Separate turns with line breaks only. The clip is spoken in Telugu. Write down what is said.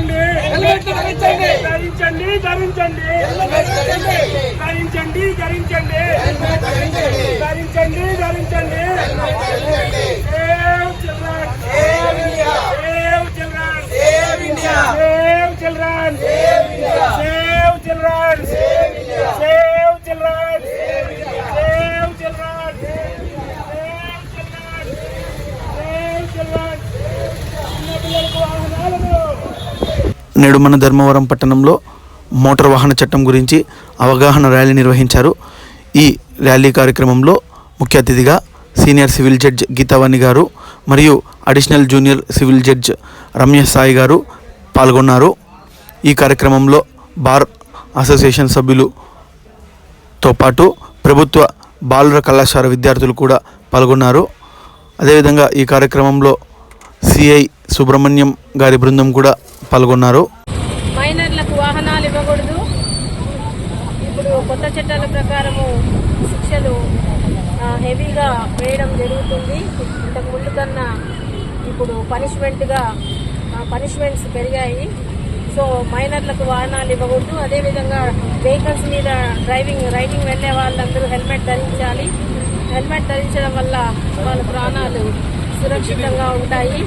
ధరించండి. ధరించండి. ధరించండి ధరించండి. ధరించండి. ధరించండి save children save children save children save children save children save children save children చిన్న పిల్లలకు వాహనాలను
నేడు మన ధర్మవరం పట్టణంలో మోటార్ వాహన చట్టం గురించి అవగాహన ర్యాలీ నిర్వహించారు. ఈ ర్యాలీ కార్యక్రమంలో ముఖ్య అతిథిగా సీనియర్ సివిల్ జడ్జ్ గీతావాణి గారు మరియు additional junior civil judge Ramya Sai గారు పాల్గొన్నారు. ఈ కార్యక్రమంలో బార్ అసోసియేషన్ సభ్యులుతో పాటు ప్రభుత్వ బాలుర కళాశాల విద్యార్థులు కూడా పాల్గొన్నారు. అదేవిధంగా ఈ కార్యక్రమంలో సిఐ సుబ్రహ్మణ్యం గారి బృందం కూడా పాల్గొన్నారు.
మైనర్లకు వాహనాలు ఇవ్వకూడదు. ఇప్పుడు కొత్త చట్టాల ప్రకారము శిక్షలు హెవీగా వేయడం జరుగుతుంది. ఇంతకు ముందు కన్నా ఇప్పుడు పనిష్మెంట్గా పనిష్మెంట్స్ పెరిగాయి. సో మైనర్లకు వాహనాలు ఇవ్వకూడదు. అదేవిధంగా వెహికల్స్ మీద డ్రైవింగ్ రైడింగ్ వెళ్ళే వాళ్ళందరూ హెల్మెట్ ధరించాలి. హెల్మెట్ ధరించడం వల్ల వాళ్ళ ప్రాణాలు సురక్షితంగా ఉంటాయి.